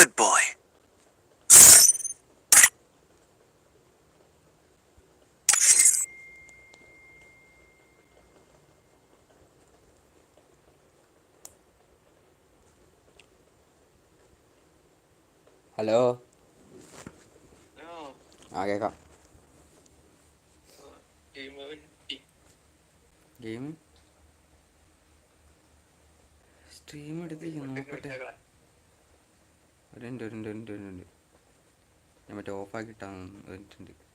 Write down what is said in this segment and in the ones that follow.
good boy. Hello ആ, കേക്കാം. Game? Stream എടുത്തിരിക്കുന്നു നോക്കട്ടെ. വിട്ടേക്കളെ. ഉണ്ട് ഉണ്ട് ഉണ്ട് ഞാൻ മറ്റേ ഒരു മിനിറ്റ്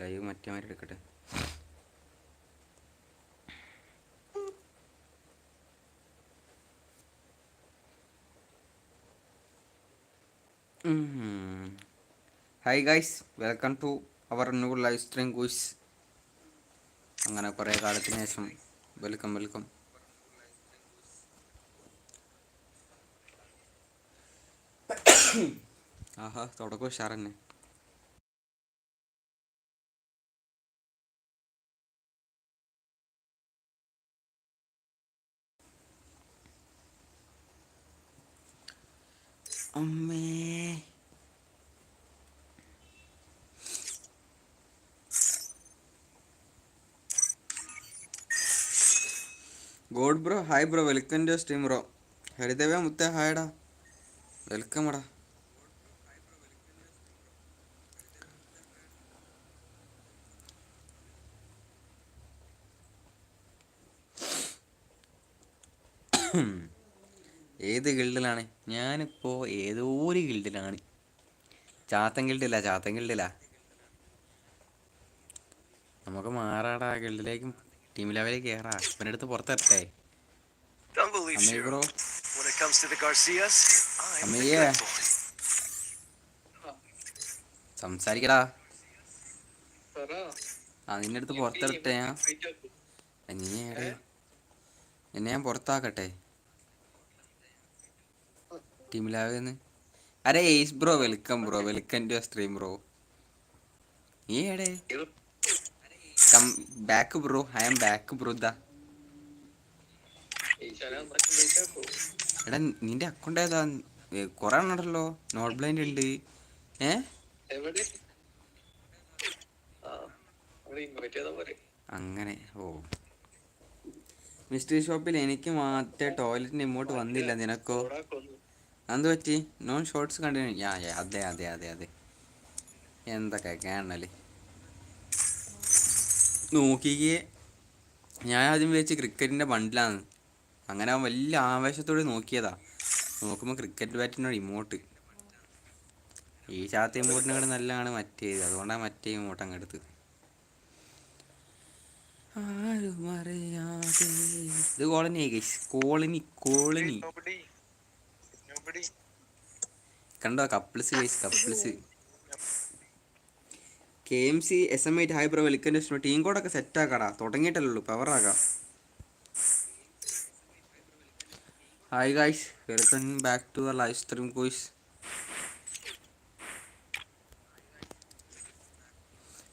ലൈവ് മറ്റേ മാതിരി എടുക്കട്ടെ. Hi guys welcome to our new live stream quiz അങ്ങനെ കുറേ കാലത്തിന് ശേഷം വെൽക്കം വെൽക്കം ആഹാ തുടക്കം ഉഷാറന്നെ. അമ്മേ. God bro hi bro welcome to stream bro. Harideva മുത്ത ഹായടാ വെൽക്കം എടാ ഏത് ഗിൽഡിലാണ്? ഞാനിപ്പോൾ ഏതോ ഒരു ഗിൽഡിലാണ്. ചാത്തൻ ഗിൽഡില്ല ചാത്തൻ ഗിൽഡില്ല നമുക്ക് മാറാടാ ഗിൽഡിലേക്കും ടീം ലെവലിലേക്ക് കയറാ ഇവന്റെ അടുത്ത് Shiro. ബ്രോ. അമ്മയ്യേ. സംസാരിക്കടാ. നിന്റെ അടുത്ത് പുറത്തെടുത്തേ ഞാൻ. നീ എന്നെ ഞാൻ പുറത്താക്കട്ടെ. ടീം ലെവലിന്ന് അരെ ace bro welcome bro welcome to stream bro. നീ എടെ. Come back bro I am back bro ദാ. എടാ നിന്റെ അക്കൗണ്ട് ഏതാ? കുറെ ഉണ്ടല്ലോ. നോട്ട് ബ്ലൈൻഡ് ഉണ്ട്. ഏ? അങ്ങനെ. ഓ. മിസ്റ്ററി ഷോപ്പിൽ എനിക്ക് മാത്രമേ ടോയ്ലറ്റിന് ഇങ്ങോട്ട് വന്നില്ല നിനക്കോ? എന്ത് പറ്റി നോൺ ഷോർട്സ് കണ്ടിന്യൂ യാ അതെ അതെ അതെ അതെ. എന്തൊക്കെ കാണൽ? നോക്കിയേ ഞാൻ ആദ്യം വിചാരിച്ച് ക്രിക്കറ്റിന്റെ ബണ്ടിലാണ് അങ്ങനെ വലിയ ആവേശത്തോടെ നോക്കിയതാ. നോക്കുമ്പോൾ ക്രിക്കറ്റ് ബാറ്റിനോട് ഇമോട്ട് ഈ ചാത്ത ഇമോട്ടിനോട് നല്ലതാണ് മറ്റേത് അതുകൊണ്ടാണ് മറ്റേ ഇമോട്ട് അങ്ങ് അറിയാതെ. ഇത് കോളനി കോളനി കോളനി. കണ്ടോ? Couples guys couples K M C S M IIT hi bro welcome team കോഡൊക്കെ സെറ്റ് ആക്കാടാ. തുടങ്ങിയിട്ടല്ലേ ഉള്ളൂ. പവർ ആകാം hi guys welcome back to the live stream guys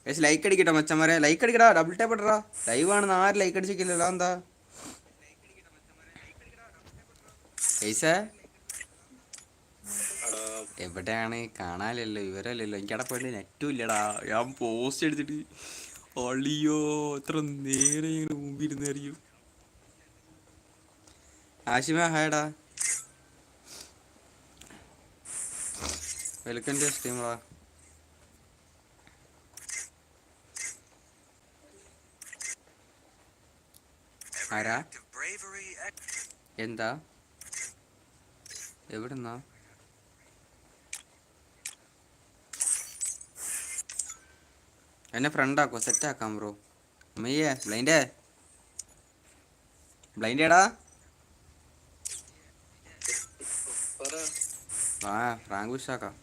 guys like അടിക്കട്ടെ മച്ചന്മാരെ. ലൈക്ക് അടിക്കടാ ഡബിൾ ടാപ്പ് ഇടടാ. ലൈവ് ആണെന്ന് ആരും ലൈക്ക് അടിച്ചിട്ടില്ലല്ലോ എന്താ? ഏസേ എവിടെയാണ്? കാണാനല്ലോ ഇവരല്ലല്ലോ എനിക്കട പോയിട്ട് നെറ്റും ഇല്ലടാ. ഞാൻ പോസ്റ്റ് എടുത്തിട്ട് അളിയോ എത്ര നേരെ ഇങ്ങനെ മുമ്പിരുന്ന് അറിയൂ ആശിമ ഹായടാ വെൽക്കം ടു. സ്ട്രീമറാ ആരാ? എന്താ? എവിടുന്നാ? എന്നെ ഫ്രണ്ടാക്കോ? സെറ്റാക്കാം ബ്രോ. അമ്മയ്യേ ബ്ലൈൻഡേ. ബ്ലൈൻഡേടാ. ആ Frank ബുഷാക്കാം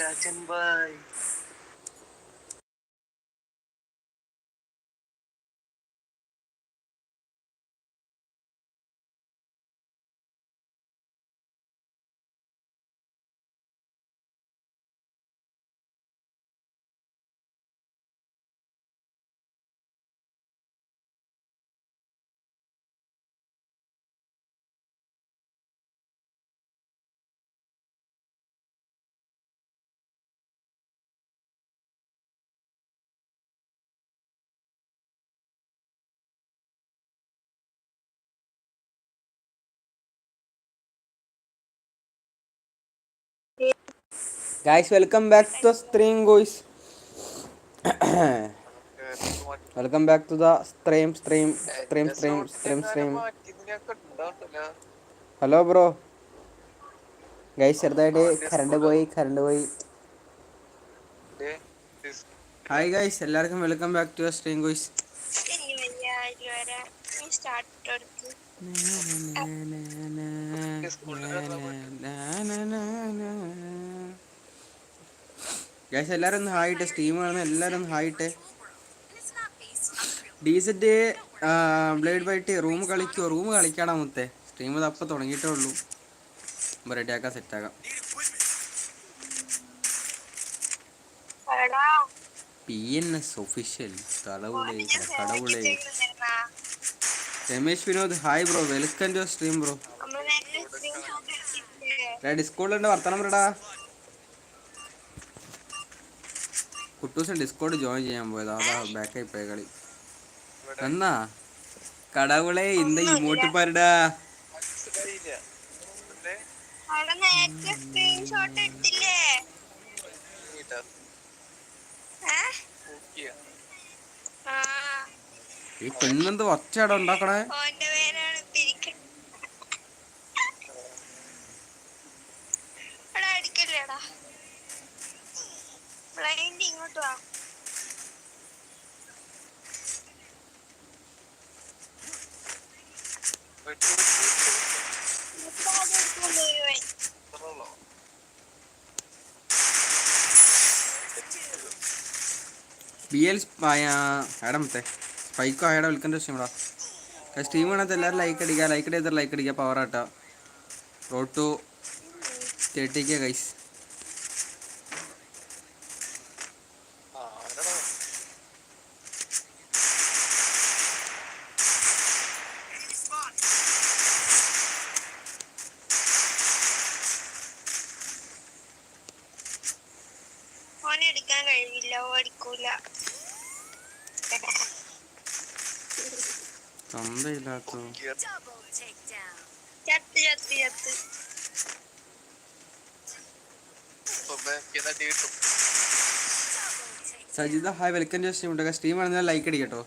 Rajan bhai guys welcome back to stream guys welcome back to the stream stream stream stream stream stream hello bro guys ചെറുതായിട്ട് കറണ്ട് പോയി കറണ്ട് പോയി ഹായ് ഗൈസ് എല്ലാവർക്കും welcome back to stream guys start guys എല്ലാവരും ഒന്ന് ഹായിട്ട് stream കാണുന്ന എല്ലാവരും ഒന്ന് ഹായിട്ട് ഡീസെറ്റ് ബ്ലേഡ് വൈറ്റ് റൂം കളിക്കുമോ റൂം കളിക്കാടാ മുത്തേ. സ്ട്രീം അത് അപ്പം തുടങ്ങിയിട്ടേ ഉള്ളൂ. റെഡിയാക്കാം സെറ്റാക്കാം ആക്കാം. പി എൻ എസ് ഒഫീഷ്യൽ കടവുളെ ശ്രദ്ധിച്ചിരുന്നിരുന്നാ. Ramesh Vinod hi bro welcome to stream bro നമ്മൾ വർത്തനം? പറടാ കുട്ടൂസൻ ഡിസ്കോഡ് ജോയിൻ ചെയ്യാൻ പോയത്. അതാ ബാക്കായി പോയ കളി. എന്നാ കടവുളെ ഇന്ന് ഇമോട്ട് പാരടാ. ഈ പെണ്ണെന്ത് ഒച്ചയാട ഉണ്ടാക്കണേ ഓന്റെ പേരാണ് പിരിക്ക എടാ അടിക്കല്ലേടാ ബ്ലൈൻഡ് ഇങ്ങോട്ട് വാ ഇപ്പൊ അതെടുക്കാൻ മുഴുവൻ എൽ ആടാ മറ്റേ സ്പൈക്കോ ആടാ വിൽക്കേണ്ട വിഷയമാടാ സ്ട്രീം കാണാത്ത എല്ലാവരും ലൈക്ക് അടിക്കുക ലൈക്ക് അടിയാത്ത ലൈക്ക് അടിക്കുക. Power atta. Road to thirty K guys ഓനെ എടുക്കാൻ കഴിയില്ല ഓ തന്തയില്ലാത്തോ ചത്ത് ചത്ത് ചത്ത്. Sajitha hi welcome to stream ഉണ്ടോ സ്ട്രീം ആണെങ്കിൽ ലൈക്ക് അടിക്കട്ടോ.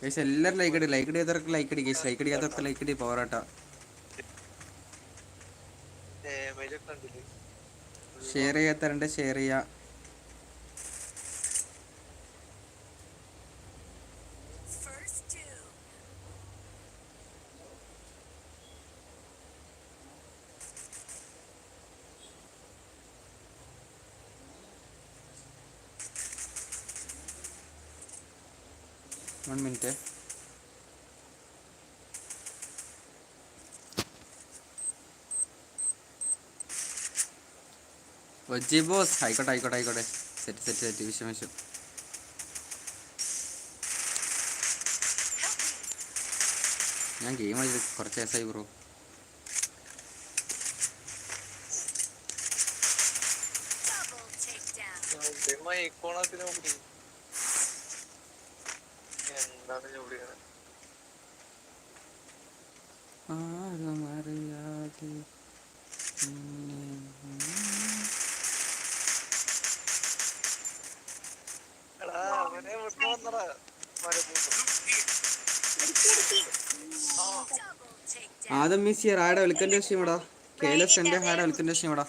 ഗൈസ് എല്ലാവരും ലൈക്ക് അടി ലൈക്ക് അടിയാത്തവർക്ക് ലൈക്ക് അടി ഗൈസ് ലൈക്ക് അടിയാത്തവർക്ക് ലൈക്ക് അടി പവർ ആട്ടാ ഷെയർ ചെയ്യാത്തവരുണ്ട് ഷെയർ ചെയ്യുക വൺ മിനിറ്റ് ഒജി ബോസ് ആയിക്കോട്ടെ ആയിക്കോട്ടെ ആയിക്കോട്ടെ. സെറ്റ് സെറ്റ് സെറ്റ് വിഷം വിഷം ഞാൻ ഗെയിം കളിച്ചത് കുറച്ച് ദിവസമായി ബ്രോ ഇക്കോണത്തിന് മുമ്പിൽ എന്താണ് ചൂടിയാണ് ആരും അറിയാതെ നിന്നെ ആദം മിസ് ആടെ ഇവിടെ കേലസ് ആടെ ഇവിടെ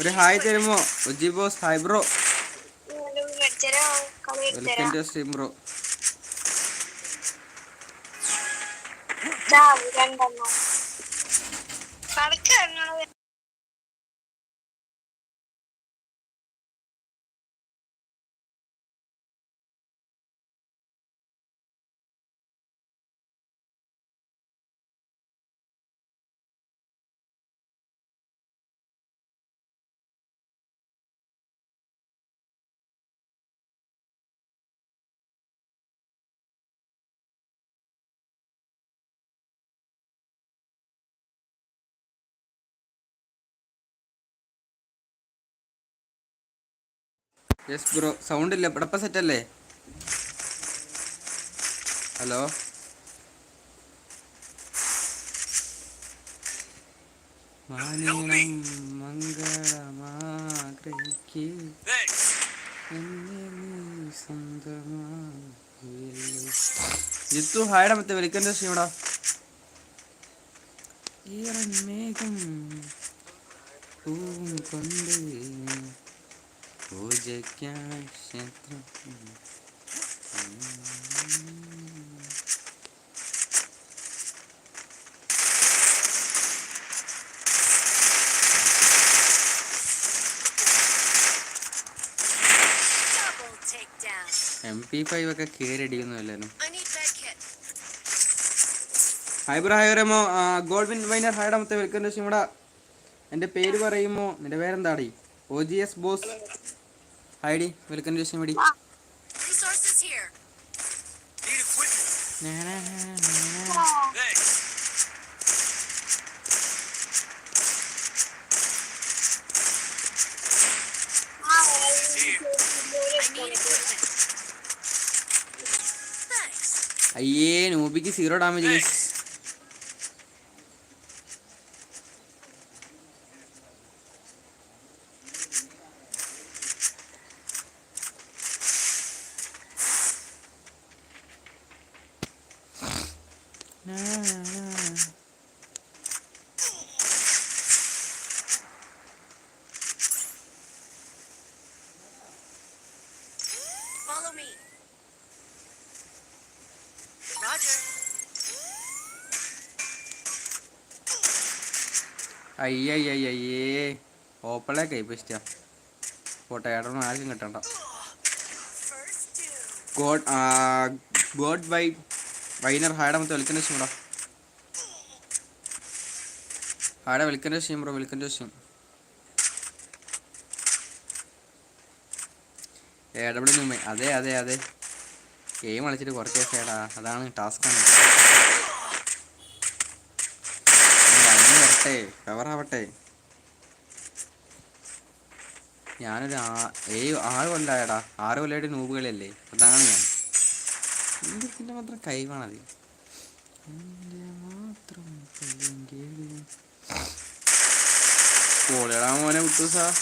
ഒരു ഹായ് തരുമോ? OG boss hi bro. Welcome to stream bro. രണ്ടെണ്ണം. കളിക്ക് യെസ് ബ്രോ സൗണ്ട് ഇല്ല. ഇവിടെ സെറ്റ് അല്ലേ? ഹലോ. ജിത്തു ഹായടാ മറ്റേ വിളിക്കണ്ട ഇവിടെ മേഘം പൂവും കൊണ്ട് പൂജയ്ക്കാൻ. എം പി ഫൈവ് ഒക്കെ കീഴടിയൊന്നും എല്ലാരും. ഹൈബ്രോ ഗോൾഡ് വിൻ വൈനർ ഹൈഡമത്തെ വിൽക്കുന്ന വെൽക്കം ഇവിടെ എന്റെ പേര് പറയുമോ? നിന്റെ പേരെന്താടി? O G S boss hi D welcome to ഇവിടെ Resources here. Need equipment. Thanks. I need equipment. Thanks. അയ്യേ നൂബിക്ക് സീറോ ഡാമേജ് അയ്യയ്യയ്യേ ഓപ്പളെ കൈപ്പിച്ച പോട്ടെ ഏട്ടനും ആർക്കും കിട്ടണ്ട. ഗോഡ് ഗോഡ് വൈ വൈനർ ഹായുടെ മൊത്തം വിളിക്കേണ്ട വിഷയം ഹാഡ ഹായുടെ വിളിക്കേണ്ട വിഷയം ബ്രോ വിളിക്കേണ്ട വിഷയം ഏടപടി മുമ്പേ. അതെ അതെ അതെ. ഗെയിം കളിച്ചിട്ട് കുറച്ച് ദിവസമായിടാ അതാണ് ടാസ്ക്കാണ്. വരട്ടെ കവർ ആവട്ടെ. ഞാനൊരു ആ- ഏ ആറ് കൊല്ലായടാ. ആറ് കൊല്ലമായിട്ട് നൂബ് കളിയല്ലേ. അതാണ് ഞാൻ. ഇതിന്റെ മാത്രം കൈവാണത് മാത്രം കോളിടാ മോനെ കുട്ടൂസാ.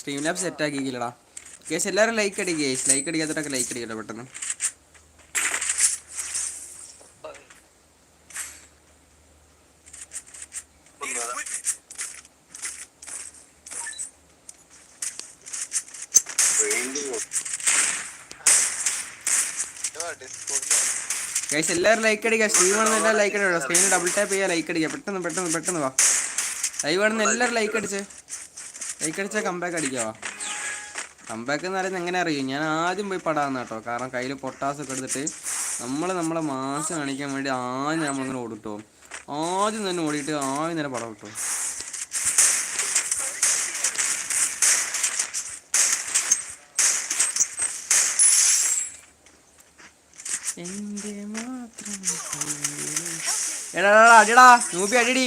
സ്ട്രീം ലാബ് സെറ്റ് ആക്കിക്കില്ലടാ. കേസ് എല്ലാവരും ലൈക്ക് അടി ലൈക്ക് അടിക്കാത്തവരൊക്കെ ലൈക്ക് അടിക്കട്ടെ പെട്ടെന്ന്. കേസ് എല്ലാവരും ലൈക്ക് അടിക്കുക. സ്ട്രീം ആണെന്ന് എല്ലാവരും ലൈക്ക് അടിക്കുക സ്ക്രീനിൽ ഡബിൾ ടാപ്പ് ചെയ്യുക ലൈക്ക് അടിക്കുക. പെട്ടെന്ന് പെട്ടെന്ന് പെട്ടെന്ന് വാ. ലൈവ് ആണെന്ന് എല്ലാവരും ലൈക്ക് അടിച്ച്. ലൈക്ക് അടിച്ചാൽ കമ്പാക്ക് അടിക്കുക വാ. കമ്പാക്ക് എന്ന് പറയുന്നത് എങ്ങനെ അറിയും? ഞാൻ ആദ്യം പോയി പടാന്ന് കേട്ടോ. കാരണം കയ്യിൽ പൊട്ടാസ് ഒക്കെ എടുത്തിട്ട് നമ്മൾ നമ്മളെ മാസം കാണിക്കാൻ വേണ്ടി ആദ്യം നമ്മളിങ്ങനെ ഓടിട്ടോ. ആദ്യം തന്നെ ഓടിയിട്ട് ആദ്യം തന്നെ പടം കിട്ടും എടാ അടിടാ നൂബി അടിടി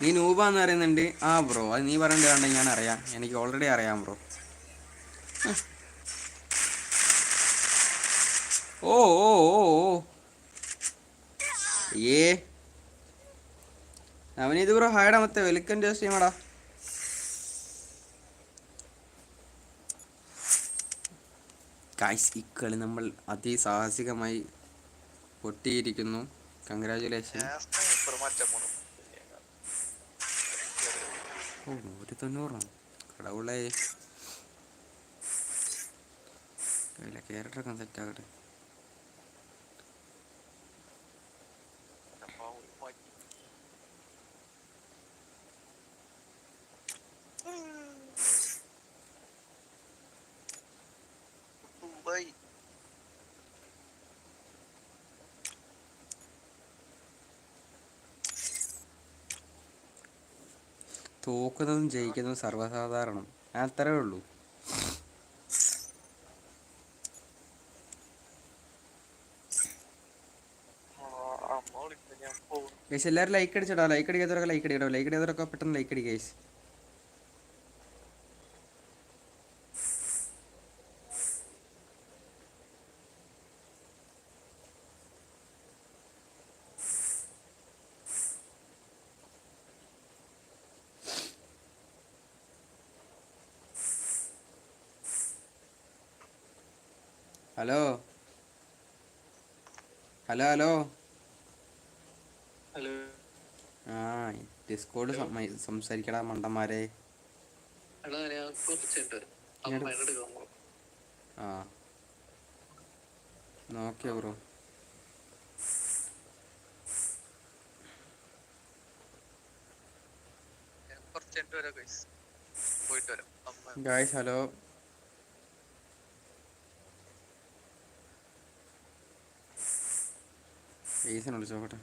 നീ നൂബാന്ന് പറയുന്നുണ്ട്. ആ ബ്രോ അത് നീ പറയേണ്ട കണ്ട ഞാൻ അറിയാം എനിക്ക് ഓൾറെഡി അറിയാം ബ്രോ. ഓ ഓ ഓ ഏ അവനിത് ബ്രോ ഹായടാ മത്തെ വെൽക്കം ടു സ്ട്രീമാടാ കായ്സ് ഈ കളി നമ്മൾ അതിസാഹസികമായി പൊട്ടിയിരിക്കുന്നു. കൺഗ്രാചുലേഷൻ ഓ നൂറ്റി തൊണ്ണൂറാണ് കടവുള്ളേ ക്യാരക്ടറൊക്കെ സെറ്റ് ആകട്ടെ തോക്കുന്നതും ജയിക്കുന്നതും സർവസാധാരണം. അത്രേ ഉള്ളൂ. ഗൈസ് എല്ലാവരും ലൈക്ക് അടിച്ചിടാം. ലൈക്ക് അടിക്കാത്തവരൊക്കെ ലൈക്ക് അടിക്കട്ടോ. ലൈക്ക് അടിക്കാത്തവരൊക്കെ പെട്ടെന്ന് ലൈക്ക് അടി ഗൈസ് ഹലോ? Hello hello? ആ ഡിസ്കോഡ് സംസാരിക്കടാ മണ്ടന്മാരെ. ആ. നോക്കിയോ ബ്രോ? Guys hello? ഏസിനെ വിളിച്ചോക്കട്ടെ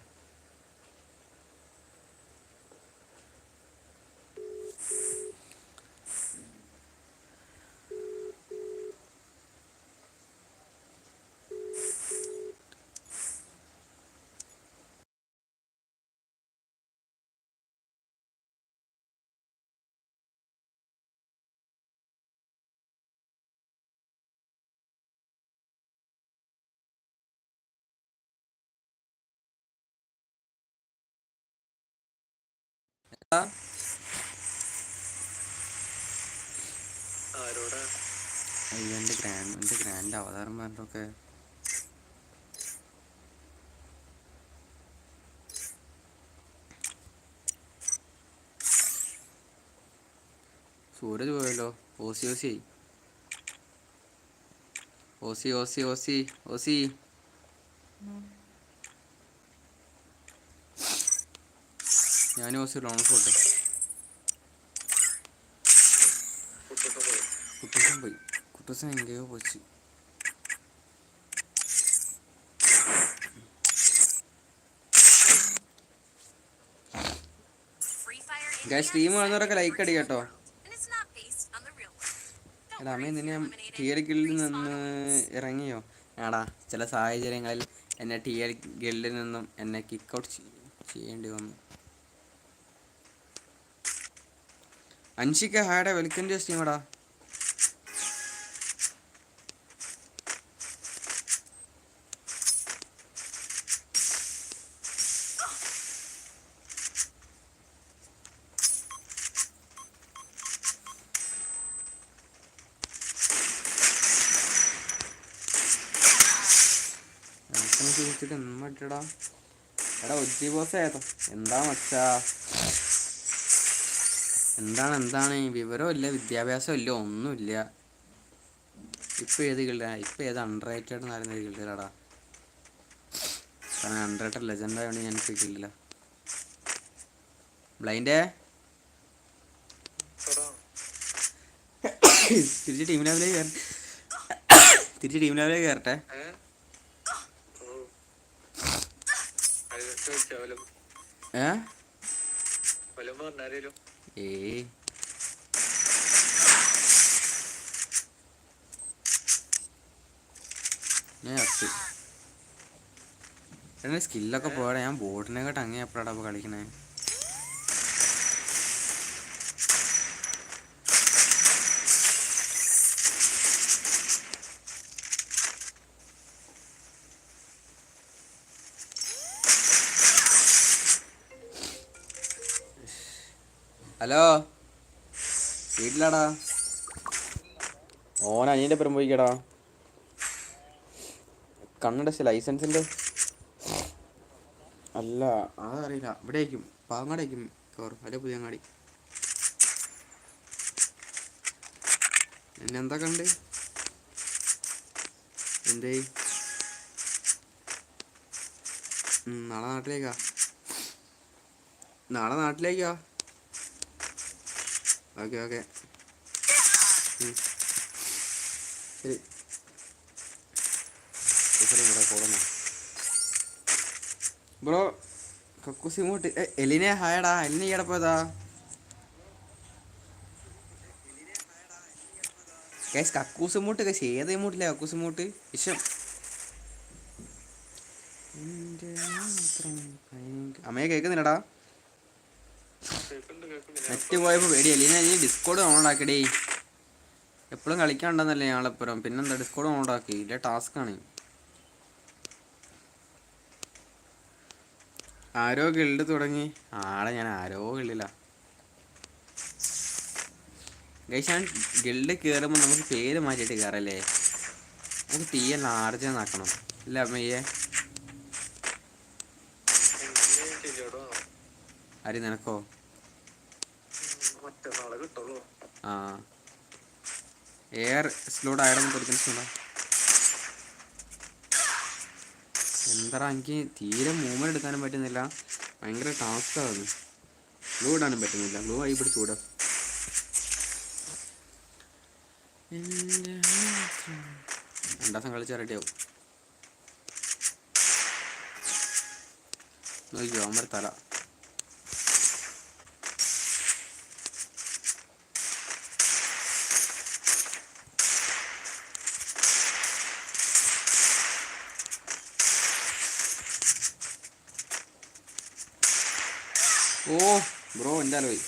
അയ്യോ എന്റെ ഗ്രാൻഡ് എന്റെ ഗ്രാൻഡ് അവതാരം പറഞ്ഞൊക്കെ സൂരജ് പോയല്ലോ. OC OC. OC OC OC OC ഞാൻ ഓസി ലോൺ ഫോട്ടെ കുട്ടിട്ട് പോയി കുട്ടൂസൻ പോയി കുട്ടൂസൻ എങ്കയോ പോച്ച് Free Fire Guys, India stream is കാണുന്നവരൊക്കെ set in like ഞാൻ ഓസ് ലോൺ പോട്ടെ. കുട്ടസം പോയി. കുട്ടസം എങ്കയോ പോച്ച്. സ്ട്രീം വന്നവരൊക്കെ ലൈക്ക് അടി കേട്ടോ. എടാ നിന്നെ എന്തിനാ ഞാൻ ടി എൽ ഗിൽഡിൽ നിന്ന് ഇറങ്ങിയോ? ആടാ ചില സാഹചര്യങ്ങളിൽ എന്നെ ടി എൽ ഗിൽഡിൽ നിന്നും എന്നെ കിക്ക് ഔട്ട് ചെയ്യേണ്ടി വന്നു. അൻഷിക്ക ഹായുടെ വെൽക്കം ടു സ്റ്റീമടാ ചോദിച്ചിട്ട് എന്താ മച്ചാ? എന്താണ് എന്താണ്? വിവരമില്ല വിദ്യാഭ്യാസം ഇല്ല ഒന്നുമില്ല. ഇപ്പൊ ഏത് ഗിൽഡാ ഇപ്പൊ ഏത് അണ്ടർ റേറ്റഡ് എന്ന് പറയുന്ന ഗിൽഡിലാടാ കാരണം അണ്ടർ റേറ്റഡ് ലെജൻഡ് ആയതുകൊണ്ട് ഞാൻ ഇപ്പൊ ഗിൽഡില്ല ബ്ലൈൻഡേ തിരിച്ച് ടീം ലെവലിലേക്ക് കയറി തിരിച്ച് ടീം ലെവലിലേക്ക് കയറട്ടെ. ഏ? ഏ. ഞാൻ ചത്തു എന്നെ സ്കില്ലൊക്കെ പോയാ ഞാൻ ബോട്ടിനെ കേട്ട് അങ്ങേ എപ്പോഴാണ് അപ്പോൾ കളിക്കണേ? ഹലോ. വീട്ടിലാടാ. ഓൻ അനിയന്റെ പുറം പോയിക്കടാ. കണ്ണട ലൈസൻസിന്റെ അല്ല അതറിയില്ല. ഇവിടെ പാങ്ങാടേക്കും കവർ അല്ലെ പുതിയങ്ങാടി. എന്നെ എന്താ കണ്ട്? എന്തേ? നാളെ നാട്ടിലേക്കാ. നാളെ നാട്ടിലേക്കാ? Okay okay. ശരി. ഇവിടെ കൂടുന്നു. ബ്രോ കക്കൂസ് ഇങ്ങോട്ട്. എലിനെ ഹായടാ. എലിനെ ഈടെ പോയതാ. കേസ് കക്കൂസ് ഇങ്ങോട്ട്. കേസ് ഏത് ഇങ്ങോട്ടില്ല? കക്കൂസ് ഇങ്ങോട്ട്. വിഷം അമ്മയെ കേൾക്കുന്നില്ലടാ. നെറ്റ് പോയപ്പോൾ പേടി ഇനി നീ ഡിസ്കോഡ് ഓൺ ആക്കിടേ എപ്പോഴും കളിക്കാണ്ടെന്നല്ലേ ഞങ്ങളെപ്പുറം. പിന്നെന്താ ഡിസ്കോഡ് ഓൺ ആക്കി. ഇല്ല ടാസ്ക് ആണ്. ആരോ ഗിൽഡ് തുടങ്ങി. ആളെ ഞാൻ ആരോ ഗിൽഡില്ല ഗൈഷാൻ ഞാൻ ഗിൽഡ് കയറുമ്പോൾ നമുക്ക് പേര് മാറ്റിയിട്ട് കയറല്ലേ നമുക്ക് ടി എൽ ആർജ് എന്നാക്കണം. ഇല്ല അമ്മയ്യേ. അരി നിനക്കോ? എയർ സ്ലോഡ് ആയിടം കൊടുക്കുന്നുണ്ടോ എന്താ എനിക്ക് തീരെ മൂവ്മെന്റ് എടുക്കാനും പറ്റുന്നില്ല. ഭയങ്കര ടാസ്ക് ആണ് ഗ്ലൂ ഇടാനും പറ്റുന്നില്ല. ഗ്ലൂ ആയി പിടിച്ച് കൂടാ. രണ്ടാം ദിവസം കളിച്ചാൽ റെഡിയാവും നോക്കിയോ അമ്മ തല ഓ പോയി.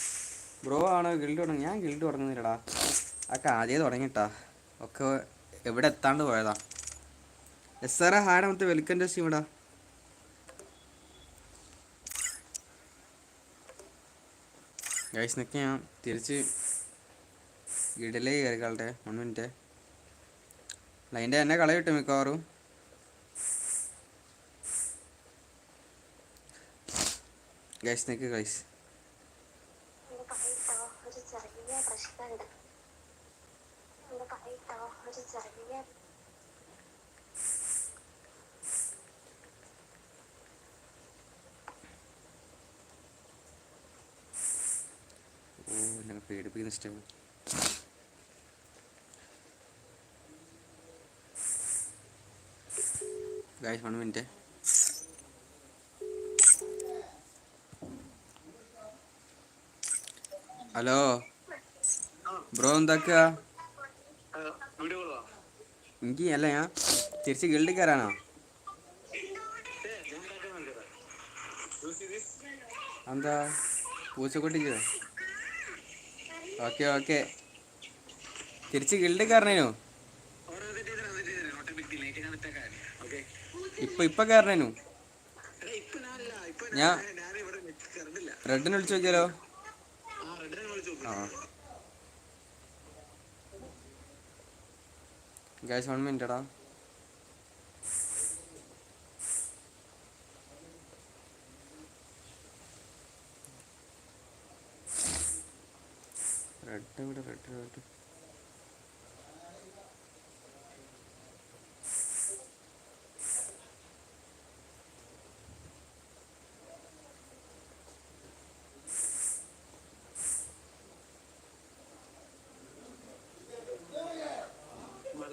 ബ്രോ ആണോ ഗിൽഡ് തുടങ്ങി? ഞാൻ ഗിൽഡ് തുടങ്ങുന്നില്ലടാ. അതൊക്കെ ആദ്യമേ തുടങ്ങിട്ടാ ഒക്കെ എവിടെ എത്താണ്ട് പോയതാ. എസ് ആർ ഹാഡ് മറ്റേ വെൽക്കം ടെസ്റ്റ് ഇവിടാ ഗൈസ് നിൽക്കെ ഞാൻ തിരിച്ച് ഗിഡിലേക്ക് കയറി കളട്ടെ വൺ മിനിറ്റ് അതിന്റെ എന്നെ കള കിട്ടും മിക്കവാറും. ഗൈസ് നിൽക്ക് ഗൈസ് എന്റെ കൈട്ടോ ഒരു ചെറിയ പ്രശ്നമുണ്ട്. ഒന്ന് പറയട്ടോ ഒരു ചെറിയ ഓ എന്നെ പേടിപ്പിക്കുന്ന ഇഷ്ടമാണ് guys one minute hello. Bro എന്താക്കുക കോളാ എനിക്ക് അല്ല ഞാൻ തിരിച്ച് ഗിൽഡിൽ കയറാനോ എന്താ? പൂച്ചക്കുട്ടിക്കോ? Okay okay. തിരിച്ച് ഗിൽഡിൽ കയറണേനു ഇപ്പൊ ഇപ്പൊ കയറണേനു ഞാൻ റെഡിന് വിളിച്ചു നോക്കിയാലോ? ഗൈസ് വൺ മിനിറ്റടാ റെഡ് ഇവിടെ റെഡ് റെഡ്